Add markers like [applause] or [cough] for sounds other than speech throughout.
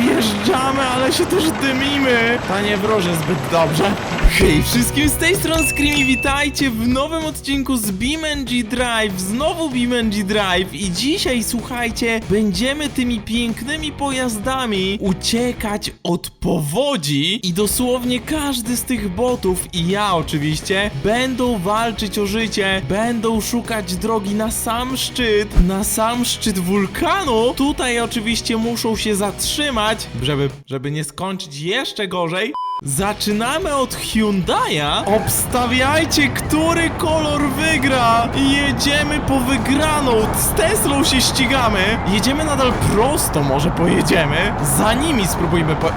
Odjeżdżamy, ale się też dymimy. Ta nie wróży zbyt dobrze. Hej wszystkim, z tej strony Screamy, witajcie w nowym odcinku z BeamNG Drive, znowu BeamNG Drive i dzisiaj, słuchajcie, będziemy tymi pięknymi pojazdami uciekać od powodzi i dosłownie każdy z tych botów i ja oczywiście będą walczyć o życie, będą szukać drogi na sam szczyt, na sam szczyt wulkanu. Tutaj oczywiście muszą się zatrzymać, żeby, żeby nie skończyć jeszcze gorzej. Zaczynamy od Hyundai'a. Obstawiajcie, który kolor wygra. I Jedziemy po wygraną. Z Teslą się ścigamy. Jedziemy nadal prosto, może pojedziemy. Za nimi spróbujmy po...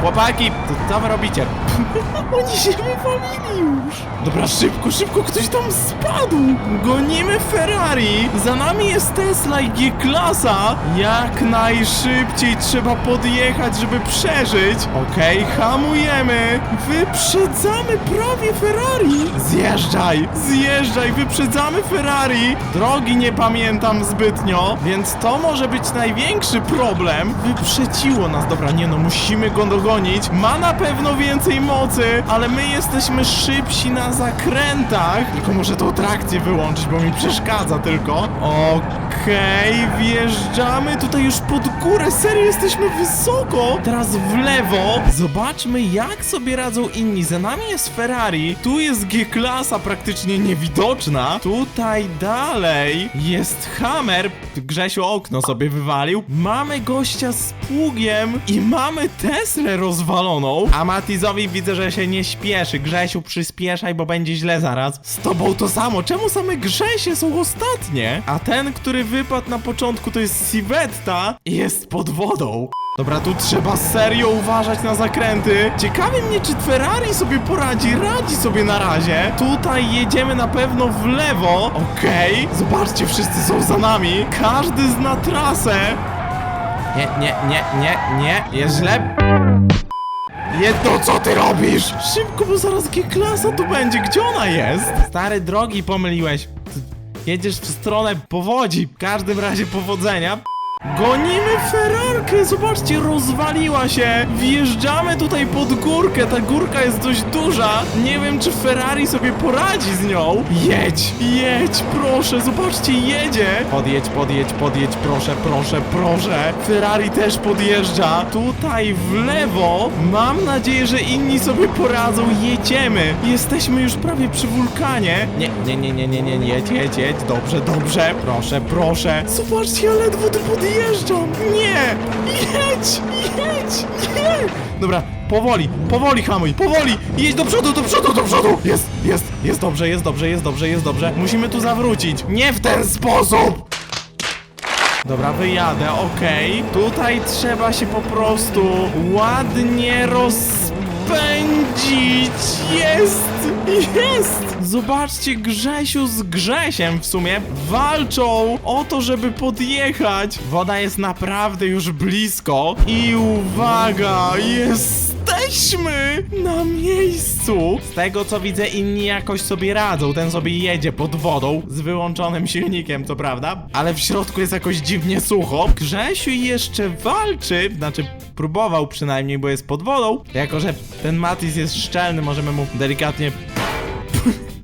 Chłopaki, co wy robicie? [laughs] Oni się wywalili już. Dobra, szybko, szybko, ktoś tam spadł. Gonimy Ferrari. Za nami jest Tesla i G-klasa. Jak najszybciej trzeba podjechać, żeby przeżyć. Okej, hamujemy. Wyprzedzamy prawie Ferrari. Zjeżdżaj, zjeżdżaj, wyprzedzamy Ferrari. Drogi nie pamiętam zbytnio, więc to może być największy problem. Wyprzedziło nas. Dobra, nie no, musimy go dogonić. Ma na pewno więcej mocy, ale my jesteśmy szybsi na zakrętach. Tylko muszę tą trakcję wyłączyć, bo mi przeszkadza tylko. Okej, wjeżdżamy tutaj już pod górę. Serio, jesteśmy wysoko. Teraz w lewo. Zobaczmy, jak sobie radzą inni. Za nami jest Ferrari. Tu jest G-klasa praktycznie niewidoczna. Tutaj dalej jest Hammer. Grzesiu okno sobie wywalił. Mamy gościa z pługiem i mamy Teslę rozwaloną. A Matizowi widzę, że się nie śpieszy. Grzesiu, przyspieszaj, bo będzie źle zaraz. Z tobą to samo. Czemu same Grzesie są ostatnie? A ten, który wypadł na początku, to jest Sivetta i jest pod wodą. Dobra, tu trzeba serio uważać na zakręty. Ciekawi mnie, czy Ferrari sobie poradzi. Radzi sobie na razie. Tutaj jedziemy na pewno w lewo. Okej. Zobaczcie, wszyscy są za nami. Każdy zna trasę. Nie, nie, nie, nie, nie. Jest źle. Jedno, co ty robisz? Szybko, bo zaraz G-klasa tu będzie. Gdzie ona jest? Stary, drogi pomyliłeś. Jedziesz w stronę powodzi. W każdym razie powodzenia. Gonimy Ferrarkę, zobaczcie, rozwaliła się. Wjeżdżamy tutaj pod górkę, ta górka jest dość duża. Nie wiem, czy Ferrari sobie poradzi z nią. Jedź, jedź, proszę, zobaczcie, jedzie. Podjedź, podjedź, podjedź, proszę, proszę, proszę. Ferrari też podjeżdża. Tutaj w lewo. Mam nadzieję, że inni sobie poradzą. Jedziemy. Jesteśmy już prawie przy wulkanie. Nie, nie, nie, nie, nie, nie, jedź, jedź, jedź. Dobrze, dobrze. Proszę, proszę. Zobaczcie, ledwo podjeżdżam. Nie! Jedź! Jedź! Nie! Dobra, powoli, powoli hamuj, powoli! Jedź do przodu, do przodu, do przodu! Jest, jest, jest dobrze, jest dobrze, jest dobrze, jest dobrze. Musimy tu zawrócić. Nie w ten sposób! Dobra, wyjadę, okej. Tutaj trzeba się po prostu ładnie rozpędzić. Jest! Jest! Zobaczcie, Grzesiu z Grzesiem w sumie walczą o to, żeby podjechać. Woda jest naprawdę już blisko. I uwaga, jesteśmy na miejscu. Z tego co widzę, inni jakoś sobie radzą. Ten sobie jedzie pod wodą z wyłączonym silnikiem, co prawda, ale w środku jest jakoś dziwnie sucho. Grzesiu jeszcze walczy, znaczy próbował przynajmniej, bo jest pod wodą. Jako, że ten Matis jest szczelny, możemy mu delikatnie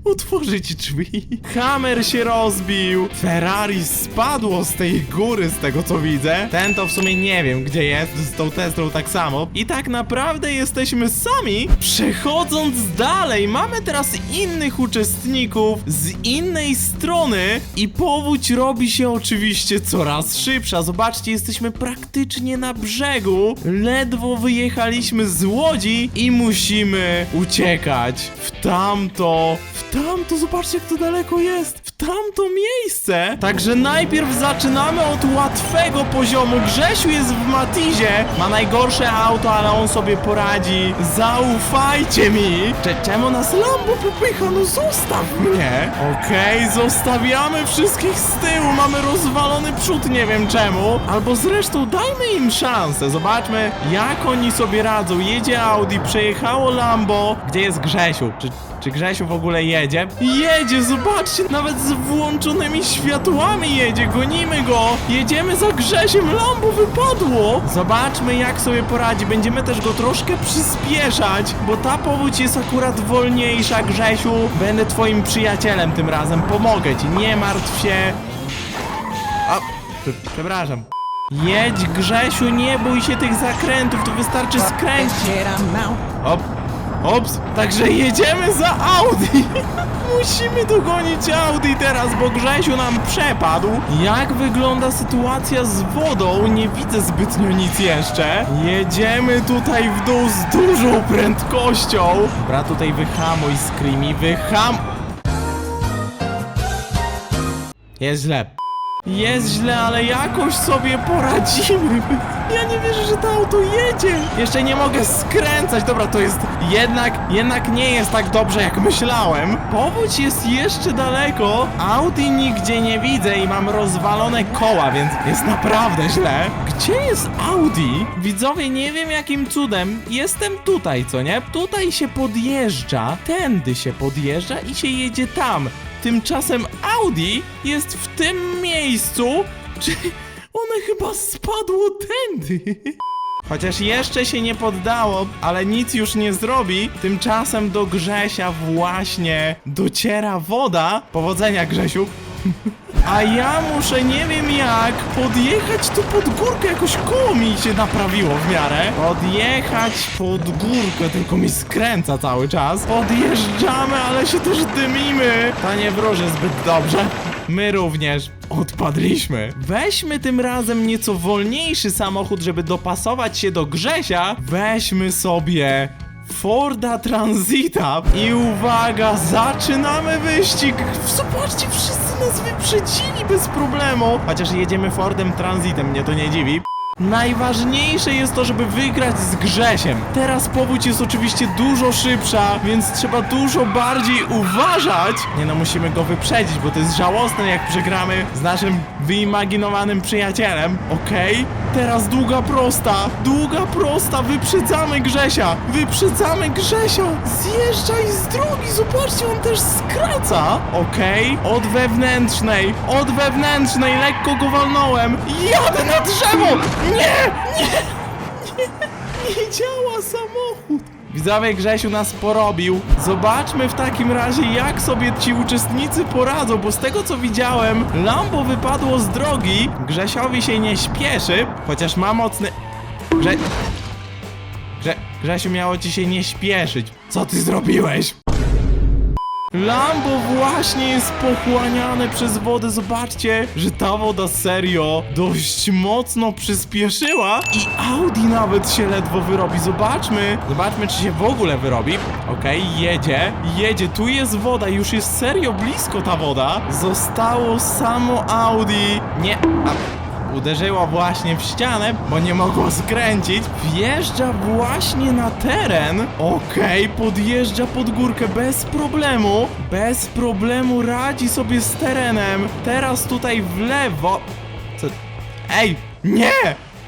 otworzyć drzwi. Hammer się rozbił. Ferrari spadło z tej góry, z tego co widzę. Ten to w sumie nie wiem, gdzie jest. Z tą Teslą tak samo. I tak naprawdę jesteśmy sami. Przechodząc dalej, mamy teraz innych uczestników z innej strony. I powódź robi się oczywiście coraz szybsza. Zobaczcie, jesteśmy praktycznie na brzegu. Ledwo wyjechaliśmy z łodzi i musimy uciekać w tamto, w tamto, zobaczcie jak to daleko jest, tamto miejsce. Także najpierw zaczynamy od łatwego poziomu. Grzesiu jest w Matizie, ma najgorsze auto, ale on sobie poradzi. Zaufajcie mi. Cze czemu nas Lambo popycha? No zostaw mnie. Okej, zostawiamy wszystkich z tyłu, mamy rozwalony przód, nie wiem czemu. Albo zresztą dajmy im szansę, zobaczmy jak oni sobie radzą. Jedzie Audi, przejechało Lambo. Gdzie jest Grzesiu? Czy, czy Grzesiu w ogóle jedzie? Jedzie, zobaczcie, nawet z włączonymi światłami jedzie, gonimy go! Jedziemy za Grzesiem, Lambo wypadło! Zobaczmy jak sobie poradzi, będziemy też go troszkę przyspieszać, bo ta powódź jest akurat wolniejsza, Grzesiu. Będę twoim przyjacielem tym razem, pomogę ci, nie martw się. A, prze- przepraszam. Jedź Grzesiu, nie bój się tych zakrętów, tu wystarczy skręcić. Op, ops, także jedziemy za Audi. [laughs] Musimy dogonić Audi teraz, bo Grzesiu nam przepadł. Jak wygląda sytuacja z wodą? Nie widzę zbytnio nic jeszcze. Jedziemy tutaj w dół z dużą prędkością. Dobra, tutaj wyhamuj, Screamy, wyham... Jest źle. Jest źle, ale jakoś sobie poradzimy. Ja nie wierzę, że to auto jedzie. Jeszcze nie mogę skręcać. Dobra, to jest jednak, jednak nie jest tak dobrze, jak myślałem. Powódź jest jeszcze daleko. Audi nigdzie nie widzę i mam rozwalone koła, więc jest naprawdę źle. Gdzie jest Audi? Widzowie, nie wiem jakim cudem. Jestem tutaj, co nie? Tutaj się podjeżdża, tędy się podjeżdża i się jedzie tam. Tymczasem Audi jest w tym miejscu. Czy one chyba spadło tędy? Chociaż jeszcze się nie poddało, ale nic już nie zrobi. Tymczasem do Grzesia właśnie dociera woda. Powodzenia, Grzesiu. [laughs] A ja muszę nie wiem jak podjechać tu pod górkę, jakoś koło mi się naprawiło w miarę. Podjechać pod górkę, tylko mi skręca cały czas. Podjeżdżamy, ale się też dymimy. To nie wróży zbyt dobrze. My również odpadliśmy. Weźmy tym razem nieco wolniejszy samochód, żeby dopasować się do Grzesia. Weźmy sobie Forda Transita i uwaga, zaczynamy wyścig! Zobaczcie, wszyscy nas wyprzedzili bez problemu! Chociaż jedziemy Fordem Transitem, mnie to nie dziwi. Najważniejsze jest to, żeby wygrać z Grzesiem. Teraz powódź jest oczywiście dużo szybsza, więc trzeba dużo bardziej uważać. Nie no, musimy go wyprzedzić, bo to jest żałosne, jak przegramy z naszym wyimaginowanym przyjacielem. Okej, teraz długa prosta, długa prosta, wyprzedzamy Grzesia, wyprzedzamy Grzesia. Zjeżdżaj z drogi, zobaczcie, on też skraca. Okej, od wewnętrznej, od wewnętrznej, lekko go walnąłem. Jadę na drzewo! Nie, nie, nie, nie działa. Widzowie Grzesiu nas porobił. Zobaczmy w takim razie, jak sobie ci uczestnicy poradzą, bo z tego co widziałem, Lambo wypadło z drogi. Grzesiowi się nie śpieszy, chociaż ma mocny. Grze... Grze... Grzesiu miało ci się nie śpieszyć. Co ty zrobiłeś? Lambo właśnie jest pochłaniane przez wodę. Zobaczcie, że ta woda serio dość mocno przyspieszyła i Audi nawet się ledwo wyrobi. Zobaczmy, zobaczmy czy się w ogóle wyrobi. Okej, jedzie, jedzie. Tu jest woda, już jest serio blisko ta woda. Zostało samo Audi. Nie, a... Uderzyło właśnie w ścianę, bo nie mogło skręcić. Wjeżdża właśnie na teren. Okej, podjeżdża pod górkę bez problemu. Bez problemu radzi sobie z terenem. Teraz tutaj w lewo. Co? Ej, nie!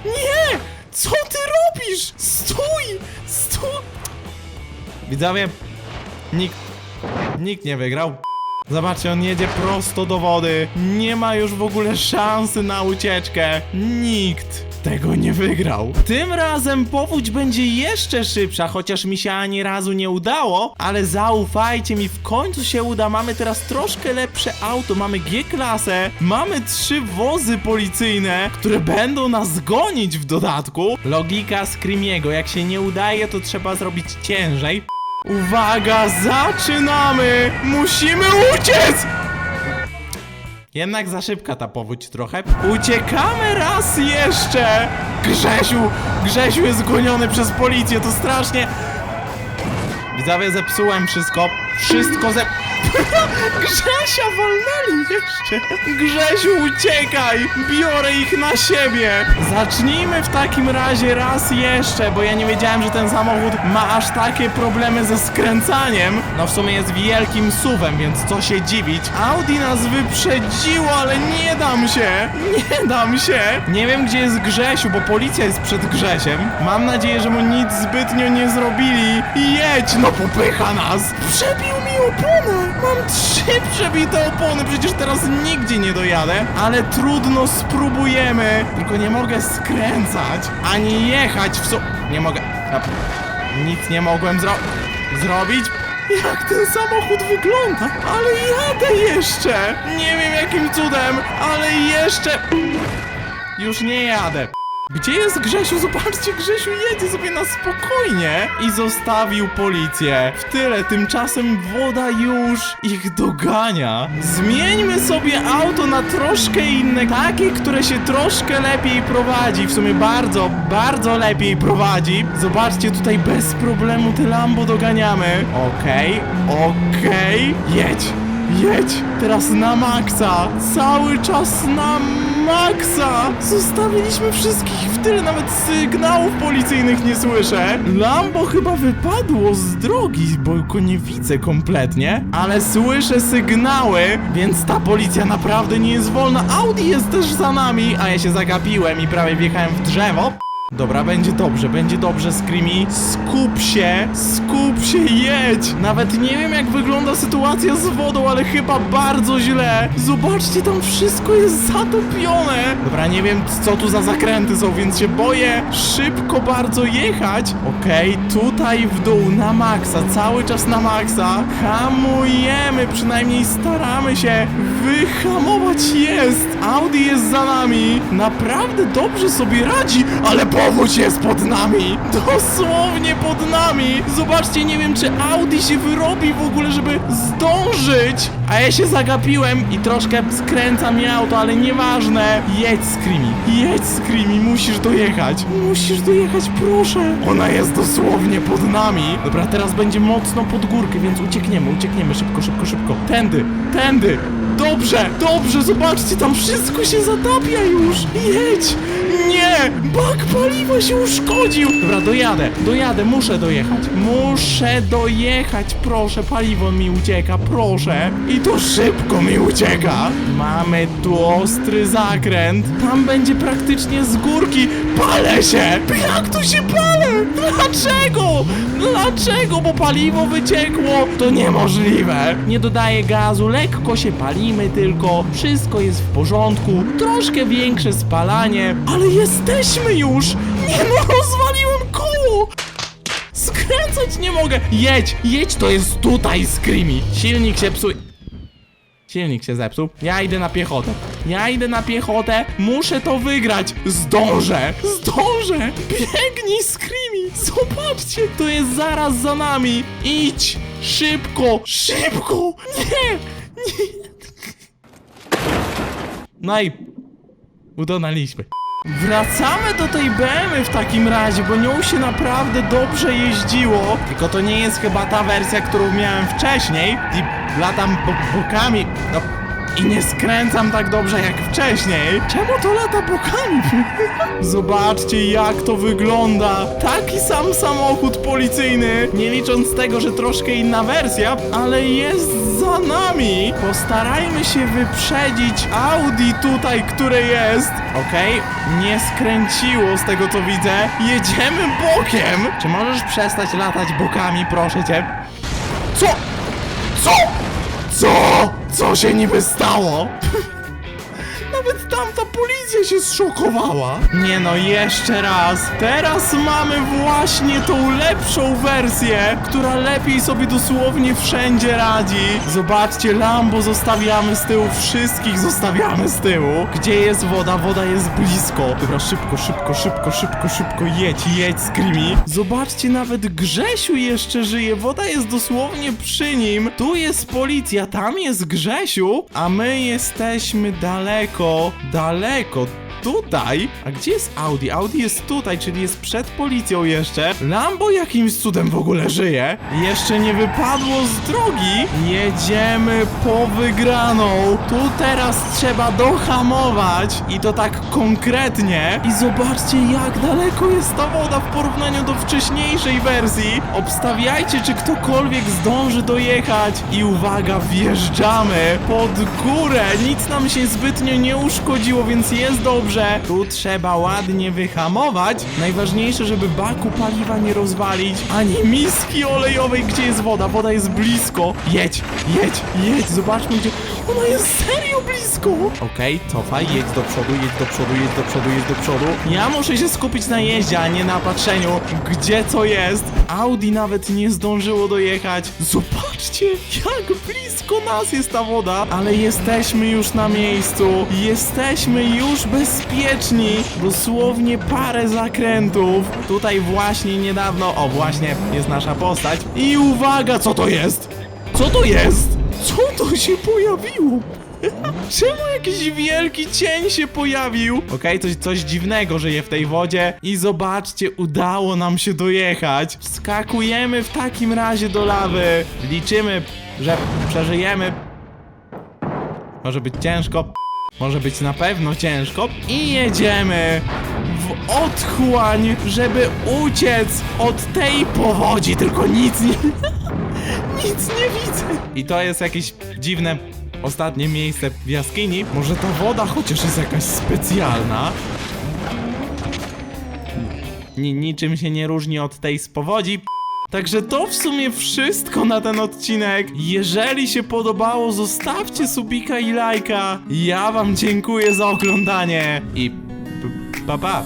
Nie! Co ty robisz? Stój! Stój! Widzowie, nikt, nikt nie wygrał. Zobaczcie, on jedzie prosto do wody. Nie ma już w ogóle szansy na ucieczkę. Nikt tego nie wygrał. Tym razem powódź będzie jeszcze szybsza, chociaż mi się ani razu nie udało, ale zaufajcie mi, w końcu się uda. Mamy teraz troszkę lepsze auto, mamy G-klasę, mamy trzy wozy policyjne, które będą nas gonić w dodatku. Logika Screamiego, jak się nie udaje, to trzeba zrobić ciężej. Uwaga, zaczynamy! Musimy uciec! Jednak za szybka ta powódź trochę. Uciekamy raz jeszcze! Grzesiu! Grzesiu jest goniony przez policję, to strasznie... Widzowie, zepsułem wszystko. Wszystko zep... Grzesia walnęli jeszcze! Grzesiu, uciekaj! Biorę ich na siebie! Zacznijmy w takim razie raz jeszcze, bo ja nie wiedziałem, że ten samochód ma aż takie problemy ze skręcaniem. No w sumie jest wielkim suwem, więc co się dziwić. Audi nas wyprzedziło, ale nie dam się! Nie dam się! Nie wiem, gdzie jest Grzesiu, bo policja jest przed Grzesiem. Mam nadzieję, że mu nic zbytnio nie zrobili. Jedź, no popycha nas! Przebił mi opony! Mam trzy przebite opony, przecież teraz nigdzie nie dojadę, ale trudno, spróbujemy. Tylko nie mogę skręcać, ani jechać w so... Nie mogę... Nic nie mogłem zro... zrobić. Jak ten samochód wygląda? Ale jadę jeszcze! Nie wiem jakim cudem, ale jeszcze... Już nie jadę. Gdzie jest Grzesiu? Zobaczcie, Grzesiu jedzie sobie na spokojnie i zostawił policję. W tyle, tymczasem woda już ich dogania. Zmieńmy sobie auto na troszkę inne, takie, które się troszkę lepiej prowadzi. W sumie bardzo, bardzo lepiej prowadzi. Zobaczcie, tutaj bez problemu te Lambo doganiamy. Okej, okej, jedź. Jedź! Teraz na maksa! Cały czas na maksa! Zostawiliśmy wszystkich w tyle, nawet sygnałów policyjnych nie słyszę. Lambo chyba wypadło z drogi, bo go nie widzę kompletnie, ale słyszę sygnały, więc ta policja naprawdę nie jest wolna. Audi jest też za nami, a ja się zagapiłem i prawie wjechałem w drzewo. Dobra, będzie dobrze, będzie dobrze, Screamy. Skup się, skup się, jedź! Nawet nie wiem, jak wygląda sytuacja z wodą, ale chyba bardzo źle. Zobaczcie, tam wszystko jest zatopione. Dobra, nie wiem, co tu za zakręty są, więc się boję szybko bardzo jechać. Okej, tutaj w dół, na maksa, cały czas na maksa. Hamujemy, przynajmniej staramy się wyhamować. Jest! Audi jest za nami. Naprawdę dobrze sobie radzi, ale powódź jest pod nami! Dosłownie pod nami! Zobaczcie, nie wiem czy Audi się wyrobi w ogóle, żeby zdążyć! A ja się zagapiłem i troszkę skręca mi auto, ale nieważne. Jedź, Screamy, jedź, Screamy, musisz dojechać. Musisz dojechać, proszę. Ona jest dosłownie pod nami. Dobra, teraz będzie mocno pod górkę, więc uciekniemy, uciekniemy, szybko, szybko, szybko. Tędy, tędy. Dobrze, dobrze, zobaczcie, tam wszystko się zatapia już. Jedź! Nie! Bak paliwa się uszkodził! Dobra, dojadę, dojadę, muszę dojechać. Muszę dojechać, proszę, paliwo mi ucieka, proszę. I to szybko mi ucieka. Mamy tu ostry zakręt. Tam będzie praktycznie z górki. Palę się! Jak tu się palę? Dlaczego? Dlaczego? Bo paliwo wyciekło. To niemożliwe. Nie dodaję gazu, lekko się palimy tylko. Wszystko jest w porządku. Troszkę większe spalanie, ale jesteśmy już! Nie no, rozwaliłem koło! Skręcać nie mogę! Jedź, jedź, to jest tutaj, Screamy! Silnik się psuje. Silnik się zepsuł. Ja idę na piechotę. Ja idę na piechotę. Muszę to wygrać. Zdążę. Zdążę. Biegnij, Screamy. Zobaczcie. To jest zaraz za nami. Idź. Szybko. Szybko. Nie. Nie. No i udonaliśmy. Wracamy do tej BMW w takim razie, bo nią się naprawdę dobrze jeździło. Tylko to nie jest chyba ta wersja, którą miałem wcześniej. I latam bo bokami. No i nie skręcam tak dobrze jak wcześniej. Czemu to lata bokami? [laughs] Zobaczcie jak to wygląda. Taki sam samochód policyjny. Nie licząc tego, że troszkę inna wersja, ale jest za nami. Postarajmy się wyprzedzić Audi tutaj, które jest. Okej, nie skręciło z tego co widzę. Jedziemy bokiem. Czy możesz przestać latać bokami, proszę cię? Co? Co? Co? Co się niby stało? Tamta policja się zszokowała. Nie no, jeszcze raz. Teraz mamy właśnie tą lepszą wersję, która lepiej sobie dosłownie wszędzie radzi. Zobaczcie, Lambo zostawiamy z tyłu, wszystkich zostawiamy z tyłu. Gdzie jest woda? Woda jest blisko. Dobra, szybko, szybko, szybko, szybko, szybko, jedź, jedź, Screamy. Zobaczcie, nawet Grzesiu jeszcze żyje, woda jest dosłownie przy nim. Tu jest policja, tam jest Grzesiu, a my jesteśmy daleko, daleko. Tutaj? A gdzie jest Audi? Audi jest tutaj, czyli jest przed policją jeszcze. Lambo jakimś cudem w ogóle żyje. Jeszcze nie wypadło z drogi. Jedziemy po wygraną. Tu teraz trzeba dohamować. I to tak konkretnie. I zobaczcie, jak daleko jest ta woda w porównaniu do wcześniejszej wersji. Obstawiajcie, czy ktokolwiek zdąży dojechać. I uwaga, wjeżdżamy pod górę. Nic nam się zbytnio nie uszkodziło, więc jest dobrze. Dobrze. Tu trzeba ładnie wyhamować. Najważniejsze, żeby baku paliwa nie rozwalić, ani miski olejowej, gdzie jest woda. Woda jest blisko. Jedź, jedź, jedź. Zobaczmy, gdzie... Ona jest serio blisko. Okej, cofaj, jedź do przodu, jedź do przodu, jedź do przodu, jedź do przodu. Ja muszę się skupić na jeździe, a nie na patrzeniu, gdzie co jest. Audi nawet nie zdążyło dojechać. Zobaczcie, jak blisko nas jest ta woda, ale jesteśmy już na miejscu. Jesteśmy już bezpieczni. Dosłownie parę zakrętów. Tutaj właśnie niedawno, o właśnie, jest nasza postać. I uwaga, co to jest? Co to jest? Co to się pojawiło? Czemu jakiś wielki cień się pojawił? Okej, coś, coś dziwnego żyje w tej wodzie. I zobaczcie, udało nam się dojechać. Skakujemy w takim razie do lawy. Liczymy, że przeżyjemy. Może być ciężko. Może być na pewno ciężko. I jedziemy w otchłań, żeby uciec od tej powodzi. Tylko nic nie... Nic nie widzę. I to jest jakieś dziwne ostatnie miejsce w jaskini. Może ta woda chociaż jest jakaś specjalna. Ni niczym się nie różni od tej z powodzi. Także to w sumie wszystko na ten odcinek. Jeżeli się podobało, zostawcie subika i lajka. Ja wam dziękuję za oglądanie i pa pa.